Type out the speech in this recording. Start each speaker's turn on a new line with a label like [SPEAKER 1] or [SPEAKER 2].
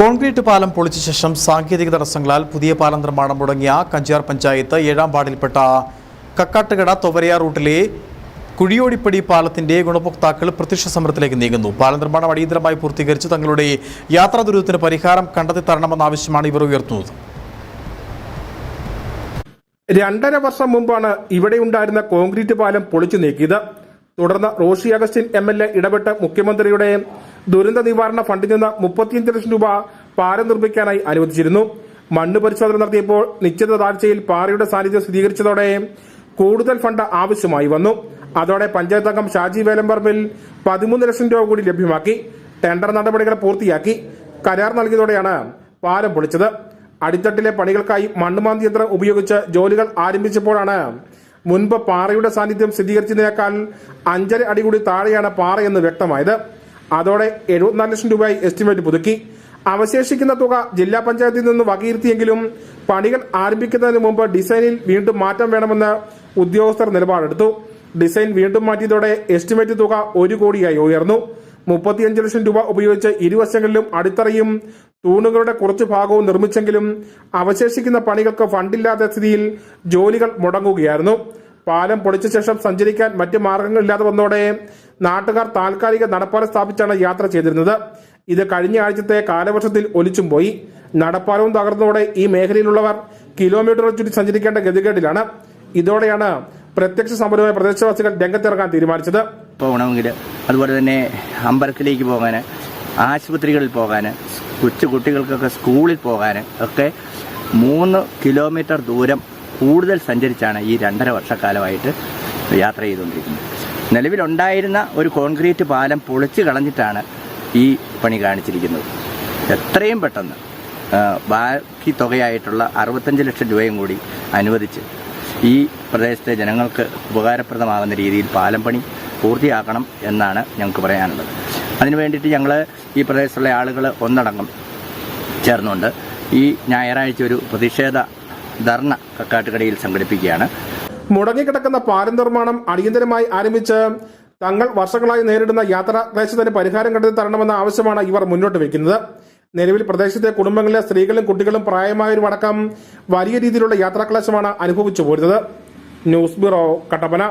[SPEAKER 1] Concrete പാലം പൊളിച്ച ശേഷം സാങ്കേതിക തടസ്സങ്ങളാൽ പുതിയ പാലം നിർമ്മാണം മുടങ്ങിയ കഞ്ചാർ പഞ്ചായത്ത് ഏഴാം വാർഡിൽപ്പെട്ട കക്കാട്ടുകട തൊവരയ റൂട്ടിലെ കുഴിയോടിപ്പടി പാലത്തിന്റെ ഗുണഭോക്താക്കൾ പ്രത്യക്ഷ സമരത്തിലേക്ക് നീങ്ങുന്നു. പാലം നിർമ്മാണം അടിയന്തരമായി പൂർത്തീകരിച്ച് തങ്ങളുടെ യാത്രാ ദുരിതത്തിന് പരിഹാരം കണ്ടെത്തി തരണമെന്ന ആവശ്യമാണ് ഇവർ ഉയർത്തുന്നത്.
[SPEAKER 2] രണ്ടര വർഷം മുമ്പാണ് ഇവിടെ ഉണ്ടായിരുന്ന കോൺക്രീറ്റ് പാലം പൊളിച്ചു നീക്കിയത്. തുടർന്ന് Roshy Augustine M L A ഇടപെട്ട് മുഖ്യമന്ത്രിയുടെ ദുരന്ത നിവാരണ ഫണ്ടിൽ നിന്ന് മുപ്പത്തിയഞ്ച് ലക്ഷം രൂപ പാലം നിർമ്മിക്കാനായി അനുവദിച്ചിരുന്നു. മണ്ണ് പരിശോധന നടത്തിയപ്പോൾ നിശ്ചിത താഴ്ചയിൽ പാറയുടെ സാന്നിധ്യം സ്ഥിരീകരിച്ചതോടെ കൂടുതൽ ഫണ്ട് ആവശ്യമായി വന്നു. അതോടെ പഞ്ചായത്ത് അംഗം ഷാജി വേലമ്പറമ്പിൽ പതിമൂന്ന് ലക്ഷം രൂപ കൂടി ലഭ്യമാക്കി. ടെൻഡർ നടപടികൾ പൂർത്തിയാക്കി. കരാർ നൽകിയതോടെയാണ് പാലം പൊളിച്ചത്. അടിത്തട്ടിലെ പണികൾക്കായി മണ്ണുമാന്തി യന്ത്രം ഉപയോഗിച്ച് ജോലികൾ ആരംഭിച്ചപ്പോഴാണ് മുൻപ് പാറയുടെ സാന്നിധ്യം സ്ഥിരീകരിച്ചതിനേക്കാൾ അഞ്ചര അടി കൂടി താഴെയാണ് പാറയെന്ന് വ്യക്തമായത്. അതോടെ എഴുപത്തിനാല് ലക്ഷം രൂപയായി എസ്റ്റിമേറ്റ് പുതുക്കി. അവശേഷിക്കുന്ന തുക ജില്ലാ പഞ്ചായത്തിൽ നിന്ന് വകയിരുത്തിയെങ്കിലും പണികൾ ആരംഭിക്കുന്നതിന് മുമ്പ് ഡിസൈനിൽ വീണ്ടും മാറ്റം വേണമെന്ന് ഉദ്യോഗസ്ഥർ നിലപാടെടുത്തു. ഡിസൈൻ വീണ്ടും മാറ്റിയതോടെ എസ്റ്റിമേറ്റ് തുക ഒരു കോടിയായി ഉയർന്നു. മുപ്പത്തിയഞ്ച് ലക്ഷം രൂപ ഉപയോഗിച്ച് ഇരുവശങ്ങളിലും അടിത്തറയും തൂണുകളുടെ കുറച്ചു ഭാഗവും നിർമ്മിച്ചെങ്കിലും അവശേഷിക്കുന്ന പണികൾക്ക് ഫണ്ടില്ലാത്ത സ്ഥിതിയിൽ ജോലികൾ മുടങ്ങുകയായിരുന്നു. പാലം പൊളിച്ച ശേഷം സഞ്ചരിക്കാൻ മറ്റ് മാർഗങ്ങളില്ലാതെ വന്നതോടെ നാട്ടുകാർ താൽക്കാലിക നടപ്പാലം സ്ഥാപിച്ചാണ് യാത്ര ചെയ്തിരുന്നത്. ഇത് കഴിഞ്ഞ ആഴ്ചത്തെ കാലവർഷത്തിൽ ഒലിച്ചും പോയി. നടപ്പാലവും തകർന്നതോടെ ഈ മേഖലയിലുള്ളവർ കിലോമീറ്ററുകൾ ചുറ്റി സഞ്ചരിക്കേണ്ട ഗതികേടിലാണ്. ഇതോടെയാണ് പ്രത്യക്ഷ സമരമായ പ്രദേശവാസികൾ രംഗത്തിറങ്ങാൻ തീരുമാനിച്ചത്.
[SPEAKER 3] പോകണമെങ്കിൽ അതുപോലെ തന്നെ അമ്പലത്തിലേക്ക് പോകാൻ ആശുപത്രികളിൽ പോകാൻ കൊച്ചു കുട്ടികൾക്കൊക്കെ സ്കൂളിൽ പോകാൻ ഒക്കെ മൂന്ന് കിലോമീറ്റർ ദൂരം കൂടുതൽ സഞ്ചരിച്ചാണ് ഈ രണ്ടര വർഷക്കാലമായിട്ട് യാത്ര ചെയ്തുകൊണ്ടിരിക്കുന്നത്. നിലവിലുണ്ടായിരുന്ന ഒരു കോൺക്രീറ്റ് പാലം പൊളിച്ച് കളഞ്ഞിട്ടാണ് ഈ പണി കാണിച്ചിരിക്കുന്നത്. എത്രയും പെട്ടെന്ന് ബാക്കി തുകയായിട്ടുള്ള അറുപത്തഞ്ച് ലക്ഷം രൂപയും കൂടി അനുവദിച്ച് ഈ പ്രദേശത്തെ ജനങ്ങൾക്ക് ഉപകാരപ്രദമാകുന്ന രീതിയിൽ പാലം പണി പൂർത്തിയാക്കണം എന്നാണ് ഞങ്ങൾക്ക് പറയാനുള്ളത്. അതിനു വേണ്ടിയിട്ട് ഞങ്ങൾ ഈ പ്രദേശത്തുള്ള ആളുകൾ ഒന്നടങ്കം ചേർന്നുകൊണ്ട് ഈ ഞായറാഴ്ച ഒരു പ്രതിഷേധ ധർണ കക്കാട്ടുകടയിൽ സംഘടിപ്പിക്കുകയാണ്.
[SPEAKER 2] മുടങ്ങിക്കിടക്കുന്ന പാലം നിർമ്മാണം അടിയന്തരമായി ആരംഭിച്ച് തങ്ങൾ വർഷങ്ങളായി നേരിടുന്ന യാത്രാ ക്ലേശത്തിന് പരിഹാരം കണ്ടെത്തി തരണമെന്ന ആവശ്യമാണ് ഇവർ മുന്നോട്ട് വെക്കുന്നത് നിലവിൽ പ്രദേശത്തെ കുടുംബങ്ങളിലെ സ്ത്രീകളും കുട്ടികളും പ്രായമായവരും അടക്കം വലിയ രീതിയിലുള്ള യാത്രാക്ലേശമാണ് അനുഭവിച്ചു പോരുന്നത്. News bureau Kattappana.